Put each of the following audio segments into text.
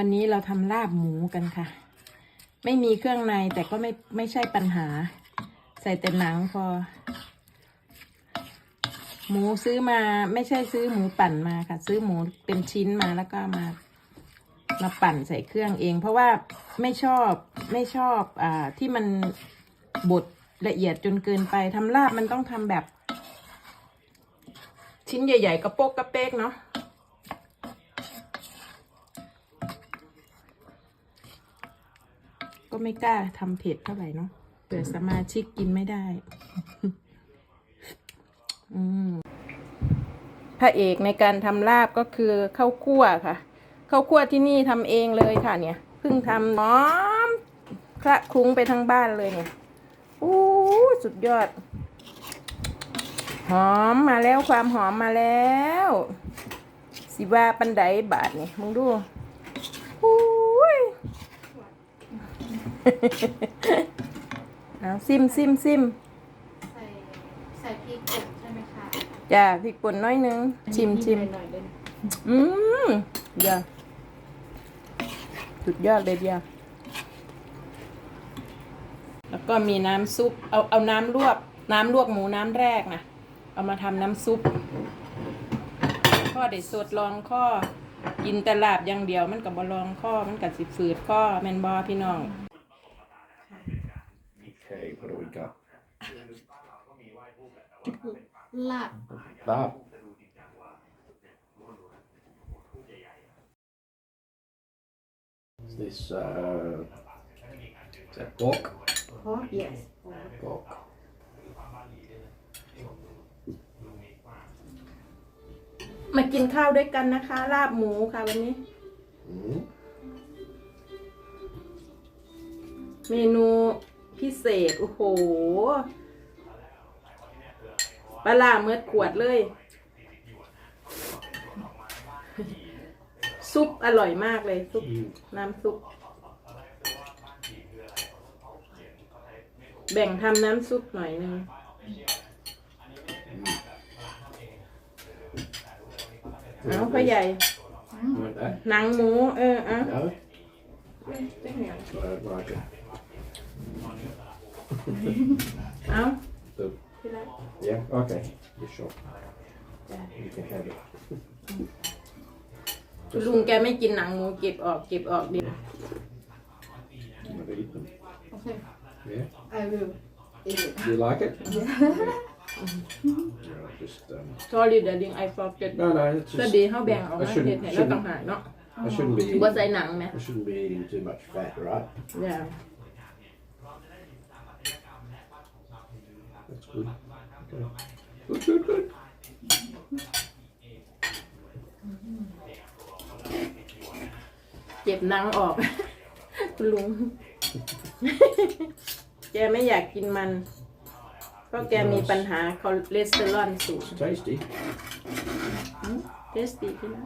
วันนี้เราทำลาบหมูกันค่ะ ไม่มีเครื่องในแต่ก็ไม่ไม่ใช่ปัญหา ใส่แต่หนังพอ หมูซื้อมาไม่ใช่ซื้อหมูปั่นมาค่ะ ซื้อหมูเป็นชิ้นมาแล้วก็มามาปั่นใส่เครื่องเอง เพราะว่าไม่ชอบไม่ชอบอ่าที่มันบดละเอียดจนเกินไปทำลาบมันต้องทำแบบ ชิ้นใหญ่ ๆ กระโปกกระเป๊กเนาะ ก็ไม่กล้าทำเผ็ดเท่าไหร่เนาะเผื่อสมาชิกกินไม่ได้ อืมพระเอกในการทำลาบก็คือข้าวคั่วค่ะ ข้าวคั่วที่นี่ทำเองเลยค่ะ เนี่ย เพิ่งทำหอมคละคลุ้งไปทั้งบ้านเลยเนี่ยอู้สุดยอด หอมมาแล้วความหอมมาแล้ว สิว่าปันไดบาทเนี่ยมึงดูอู้ย เอาซิมซิมซิมใส่ใส่พริกป่นใช่ไหมคะจ้าพริกป่นน้อยหนึง ชิมชิมหน่อยๆเลยอืมเดี๋ยวสุดยอดเลยเดียว แล้วก็มีน้ำซุป เอาเอาน้ำลวก น้ำลวกหมูน้ำแรกนะเอามาทำน้ำซุปข้อเด็ดสดลองข้อกินแต่ลาบอย่างเดียวมันกับบลองข้อมันกับสิฝืดข้อแมนบอพี่น้อง Okay, what do we got? ลาบ That. Is this uh is that pork? เพราะ yes Pork. มากินข้าวด้วยกันนะคะ ลาบหมูค่ะวันนี้ Mm. เมนู พิเศษ โอ้โหปลาล่าเมือดขวดเลย ซุปอร่อยมากเลยซุปน้ำซุป แบ่งทำน้ำซุปหน่อยหนึงเอาพ่อใหญ่ You want that? หนังหมู เออ เอา No? I don't like it. เอา The, ที่รัก yeah, okay. You sure? จ้ะ You can have it. ลุงแกไม่กินหนังหมูเก็บออกเก็บออกดิ You want to eat them? โอเค Yeah? I will eat it You like it? Yeah. Yeah, just um sorry darling I forget no no it's ก็ just ดีเขาแบ่งออก I มาเห็ shouldn't ดให้เรา shouldn't, ต่างหากเนาะ I shouldn't be ว่า eating, ใส่หนังไหม I shouldn't be eating too much fat, right? อย่า That's good. Okay. Good, good, good. เจ็บหนังออก คุณลุง แกไม่อยากกินมัน เพราะแกมีปัญหาคอเลสเตอรอลสูง It's tasty. เทสตีที่นะ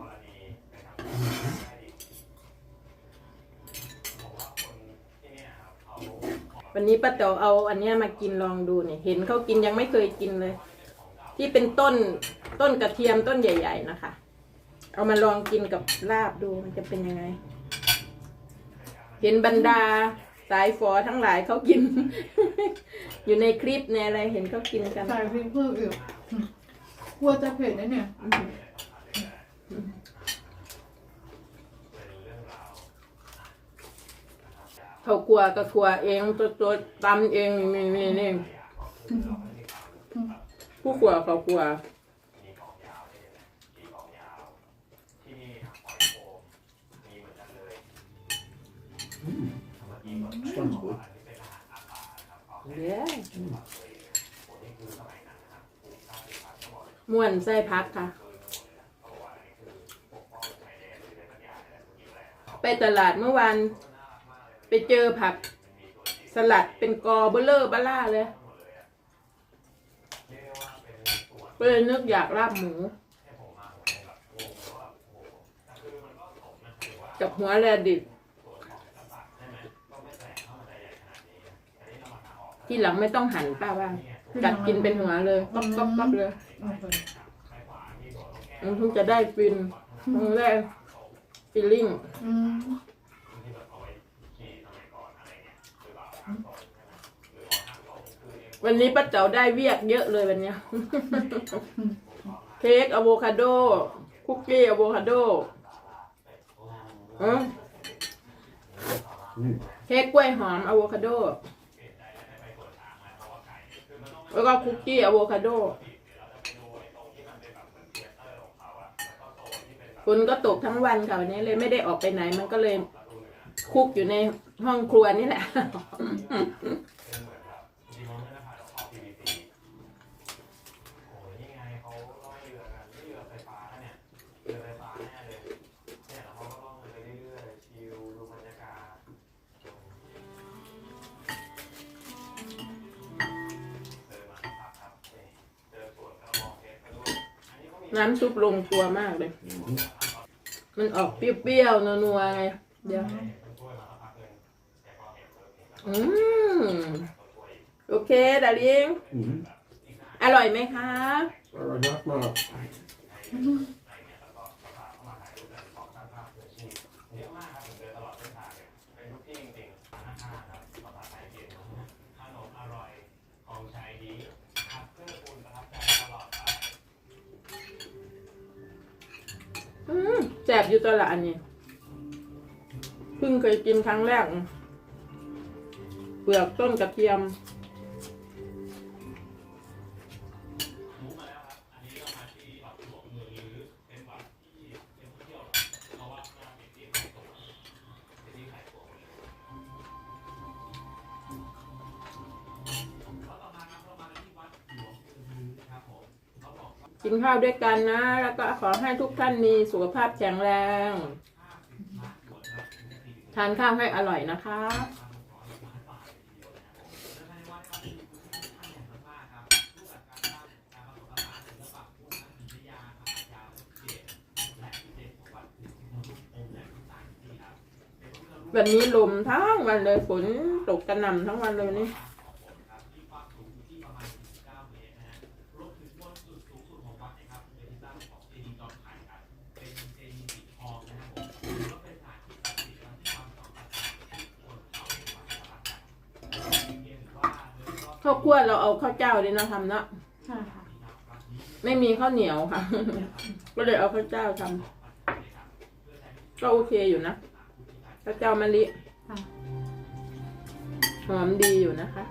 วันนี้ป้าเต๋อเอาอันเนี้ยมากินลองดูเนี่ยเห็นเขากินยังไม่เคยกินเลย ที่เป็นต้นต้นกระเทียมต้นใหญ่ ๆ นะคะ เอามาลองกินกับลาบดูมันจะเป็นยังไง เห็นบรรดาสายฝอทั้งหลายเขากิน อยู่ในคลิปในอะไรเห็นเขากินกัน ใส่พริกเพิ่มอีกกลัวจะเผ็ดนะเนี่ย เขากลัวก็กลัวเองตัวตัวตำเองนี่นี่นี่ผู้กลัวเขากลัวเด้ม่วนไส้พักค่ะ ไปตลาดเมื่อวาน ไปเจอผัก สลัดเป็นกอเบลเลอร์บล่าเลยก็เลยนึกอยากลาบหมู กับหัวแรดิบที่หลังไม่ต้องหั่นป้าว่ากัดกินเป็นหัวเลยก๊อบก๊อบก๊อบเลยโอเคมันถึงจะได้ฟินมันได้ฟีลลิ่ง อืม วันนี้ป้าเจ๋าได้เวียกเยอะเลยวันเนี้ย เค้กอะโวคาโด คุกกี้อะโวคาโดอืมเค้กกล้วยหอมอะโวคาโด แล้วก็คุกกี้อะโวคาโดฝนก็ตกทั้งวันค่ะวันนี้เลยไม่ได้ออกไปไหนมันก็เลยคุกอยู่ในห้องครัวนี่แหละ น้ำซุปลงตัวมากเลย มันออกเปรี้ยวๆนัวๆไงเดี๋ยว อืม โอเคดาริง Mm. อร่อยไหมคะ All right, knock them out. อื แสบอยู่ตัวละอันนี้เพิ่งเคยกินครั้งแรก เปลือกต้นกระเทียม กินข้าวด้วยกันนะ แล้วก็ขอให้ทุกท่านมีสุขภาพแข็งแรง ทานข้าวให้อร่อยนะคะ วันนี้ลมทั้งวันเลยฝนตกกระหน่ำทั้งวันเลยวัน ข้าวคั่วเราเอาข้าวเจ้าดินะทำเนาะใช่ค่ะไม่มีข้าวเหนียวค่ะ ก็เลยเอาข้าวเจ้าทำก็โอเคอยู่นะข้าวเจ้ามะลิค่ะหอมดีอยู่นะคะ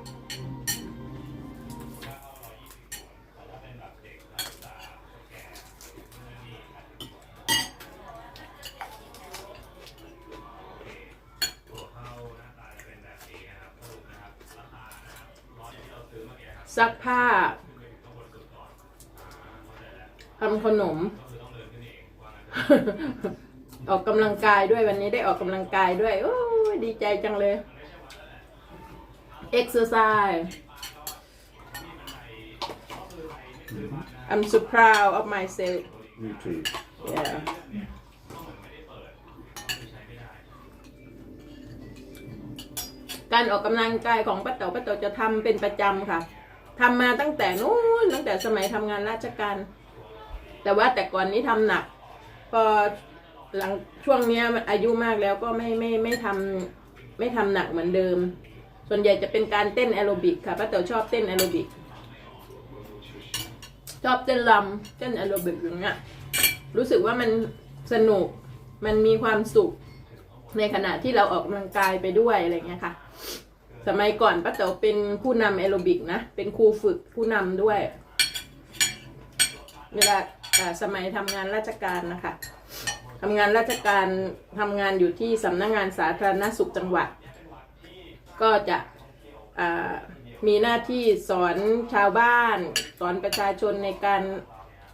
กกำลังกายด้วยวันนี้ได้ออกกำลังกายด้วย โอ้ยดีใจจังเลย exercise I'm so proud of myself Me too. yeah การออกกำลังกายของป้าเต๋อป้าเต๋อจะทำเป็นประจำค่ะทำมาตั้งแต่นู้นตั้งแต่สมัยทำงานราชการ แต่ว่าแต่ก่อนนี้ทำหนัก พอ หลังช่วงเนี้ยอายุมากแล้วก็ไม่ไม่ไม่ทำไม่ทำหนักเหมือนเดิม ส่วนใหญ่จะเป็นการเต้นแอโรบิกค่ะป้าเต๋อชอบเต้นแอโรบิกชอบเต้นรำเต้นแอโรบิกอย่างเงี้ยรู้สึกว่ามันสนุกมันมีความสุขในขณะที่เราออกกำลังกายไปด้วยอะไรเงี้ยค่ะ สมัยก่อนป้าเต๋อเป็นผู้นำแอโรบิกนะเป็นครูฝึกผู้นำด้วย เวลาอ่าสมัยทำงานราชการนะคะ ทำงานราชการทำงานอยู่ที่สำนักงานสาธารณสุขจังหวัด ก็จะมีหน้าที่สอนชาวบ้าน สอนประชาชนในการ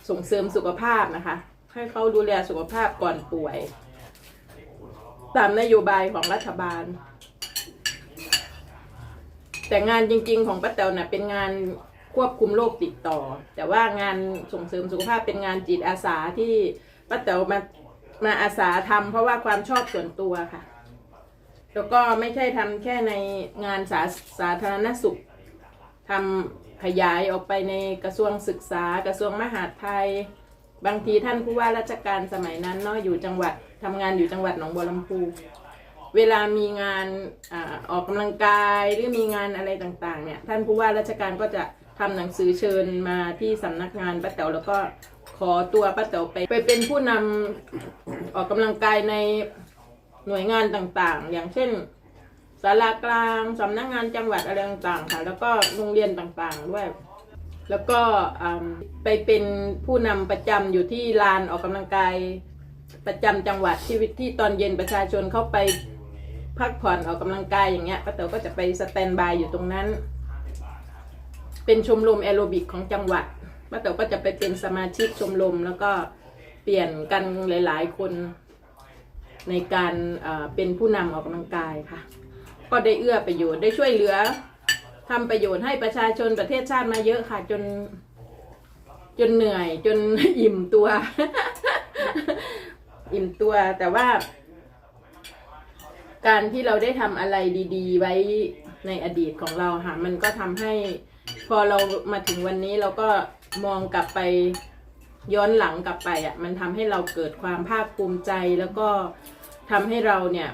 ส่งเสริมสุขภาพนะคะ ให้เขาดูแลสุขภาพก่อนป่วย ตามนโยบายของรัฐบาล แต่งานจริง ๆ ของป้าแตวน่ะเป็นงานควบคุมโรคติดต่อ แต่ว่างานส่งเสริมสุขภาพเป็นงานจิตอาสาที่ป้าแตวมา มาอาสาทำเพราะว่าความชอบส่วนตัวค่ะ แล้วก็ไม่ใช่ทำแค่ในงานสาสาธารณสุขทำขยายออกไปในกระทรวงศึกษากระทรวงมหาดไทย บางทีท่านผู้ว่าราชการสมัยนั้นเนาะอยู่จังหวัดทำงานอยู่จังหวัดหนองบัวลำพูเวลามีงานอออกกำลังกายหรือมีงานอะไรต่างๆเนี่ยท่านผู้ว่าราชการก็จะทำหนังสือเชิญมาที่สำนักงานป้าแต๋วแล้วก็ ขอตัวป้าแต๋วไป ไปเป็นผู้นำออกกำลังกายในหน่วยงานต่างๆ อย่างเช่นศาลากลางสำนักงานจังหวัดอะไรต่างๆค่ะ แล้วก็โรงเรียนต่างๆด้วย แล้วก็อืมไปเป็นผู้นำประจำอยู่ที่ลานออกกำลังกาย ประจำจังหวัดที่วิที่ตอนเย็นประชาชนเข้าไปพักผ่อนออกกำลังกายอย่างเงี้ยป้าเต๋อก็จะไปสแตนบายอยู่ตรงนั้น เป็นชมรมแอโรบิกของจังหวัด ป้าเต๋อก็จะไปเป็นสมาชิกชมรมแล้วก็เปลี่ยนกันหลาย ๆ คนในการเอ่อเป็นผู้นำออกกำลังกายค่ะ ก็ได้เอื้อประโยชน์ได้ช่วยเหลือทำประโยชน์ให้ประชาชนประเทศชาติมาเยอะค่ะ จน จนเหนื่อยจนอิ่มตัว อิ่มตัวแต่ว่า การที่เราได้ทำอะไรดี ๆ ไว้ในอดีตของเราค่ะมันก็ทำให้พอเรามาถึงวันนี้เราก็ มองกลับไปย้อนหลังกลับไปอะมันทำให้เราเกิดความภาคภูมิใจแล้วก็ทำให้เราเนี่ย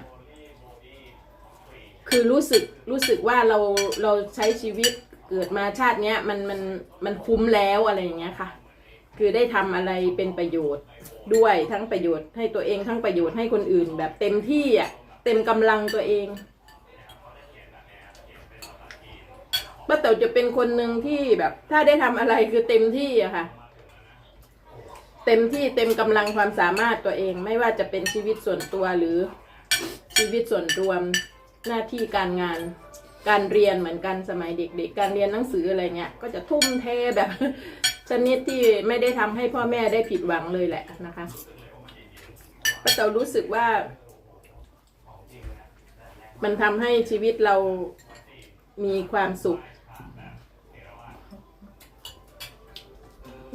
คือรู้สึกรู้สึกว่าเราเราใช้ชีวิตเกิดมาชาติเนี้ยมันมันมันคุ้มแล้วอะไรอย่างเงี้ยค่ะ คือได้ทำอะไรเป็นประโยชน์ด้วยทั้งประโยชน์ให้ตัวเองทั้งประโยชน์ให้คนอื่นแบบเต็มที่อะเต็มกำลังตัวเอง ป้าเต๋อจะเป็นคนหนึ่งที่แบบ ถ้าได้ทำอะไรคือเต็มที่อะค่ะ เต็มที่เต็มกำลังความสามารถตัวเอง ไม่ว่าจะเป็นชีวิตส่วนตัวหรือชีวิตส่วนรวมหน้าที่การงาน การเรียนเหมือนกันสมัยเด็กๆ การเรียนหนังสืออะไรเงี้ย ก็จะทุ่มเทแบบชนิดที่ไม่ได้ทำให้พ่อแม่ได้ผิดหวังเลยแหละนะคะป้าเต๋ารู้สึกว่า มันทำให้ชีวิตเรามีความสุข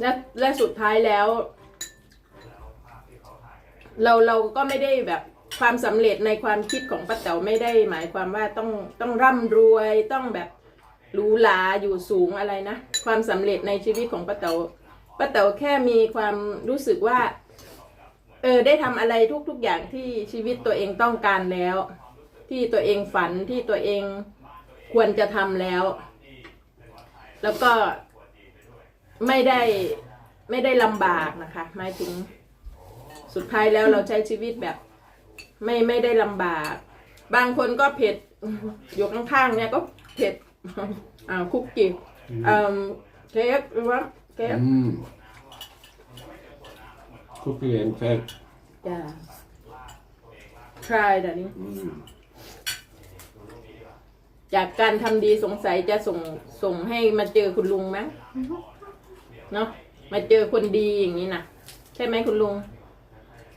และและสุดท้ายแล้ว เราเราก็ไม่ได้แบบความสำเร็จในความคิดของป้าแต๋วไม่ได้ หมายความว่าต้องต้องร่ำรวยต้องแบบหรูหราอยู่สูงอะไรนะ ความสำเร็จในชีวิตของป้าแต๋วป้าแต๋วแค่มีความรู้สึกว่า เออได้ทำอะไรทุก ๆ อย่างที่ชีวิตตัวเองต้องการแล้ว ที่ตัวเองฝันที่ตัวเองควรจะทำแล้ว แล้วก็ ไม่ได้ไม่ได้ลำบากนะคะหมายถึงสุดท้ายแล้วเราใช้ชีวิตแบบ ไม่ไม่ได้ลำบาก บางคนก็เผ็ดอยู่ข้างๆเนี่ยก็เผ็ดอ่าคุกกี้อ่าเค้กหรือว่าเค้ก Mm. Cookie and cake. จ้า try ดันี้ Mm. จากการทำดีสงสัยจะส่งส่งให้มาเจอคุณลุงมั้ง เนาะมาเจอคนดีอย่างนี้นะใช่ไหมคุณลุง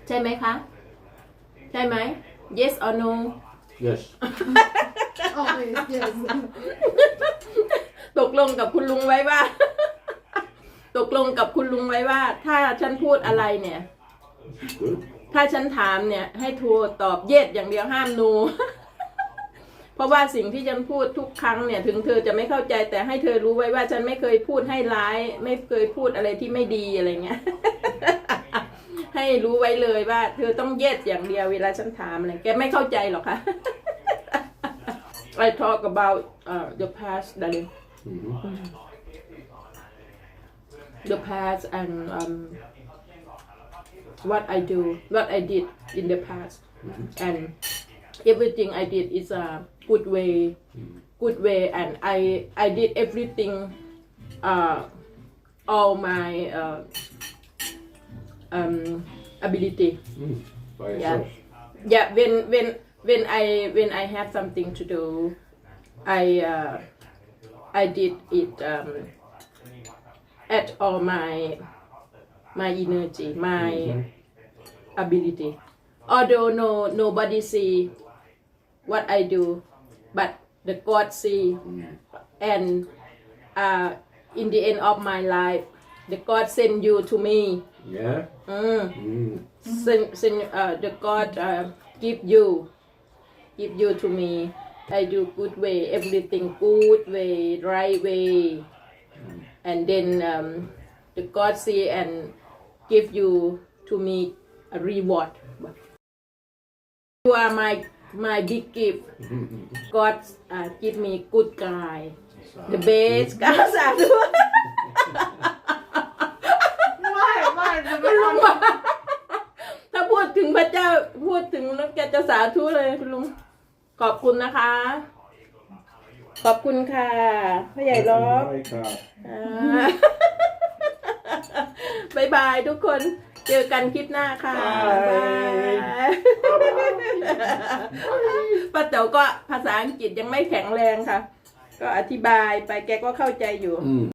ใช่ไหมคะ ใช่ไหม yes or no Yes. Always, yes. ตกลงกับคุณลุงไว้ว่า ตกลงกับคุณลุงไว้ว่า ถ้าฉันพูดอะไรเนี่ย Good. ถ้าฉันถามเนี่ย ให้โทรตอบเย็ดอย่างเดียวห้ามโนเพ ราะว่าสิ่งที่ฉันพูดทุกครั้งเนี่ย ถึงเธอจะไม่เข้าใจแต่ให้เธอรู้ไว้ว่าฉันไม่เคยพูดให้ร้าย ไม่เคยพูดอะไรที่ไม่ดีอะไรเงี้ย ให้รู้ไว้เลยว่า เธอต้องเย็ดอย่างเดียวเวลาฉันถามอะไรแกไม่เข้าใจหรอกค่ะ I talk about uh, the past darling hmm the past and um, what I do, what I did in the past, and everything I did is a good way, good way, and I I did everything, uh, all my uh, um, ability. Mm. By Yeah. yourself. Yeah, when when when I when I have something to do, I uh, I did it um, at all my my energy, my ability. Although no nobody see what I do, the God see, and uh, in the end of my life, the God send you to me. Yeah. Mm Mm. send, send uh, the God uh, give you give you to me I do good way everything good way right way and then um, the God see and give you to me a reward you are my my big gift God อ่า give me good guy the best ก็สาธุไม่ไม่จะไม่คุณลุงทำว่าถ้าพูดถึงพระเจ้าพูดถึงแล้วแกจะสาธุเลยคุณลุงขอบคุณนะคะ ขอบคุณค่ะพ่อใหญ่ล้อมอ่าบายบายทุกคน เจอกันคลิปหน้าค่ะบายบายป้าเต๋อก็ภาษาอังกฤษยังไม่แข็งแรงค่ะ ก็อธิบายไปแกก็เข้าใจอยู่ Mm.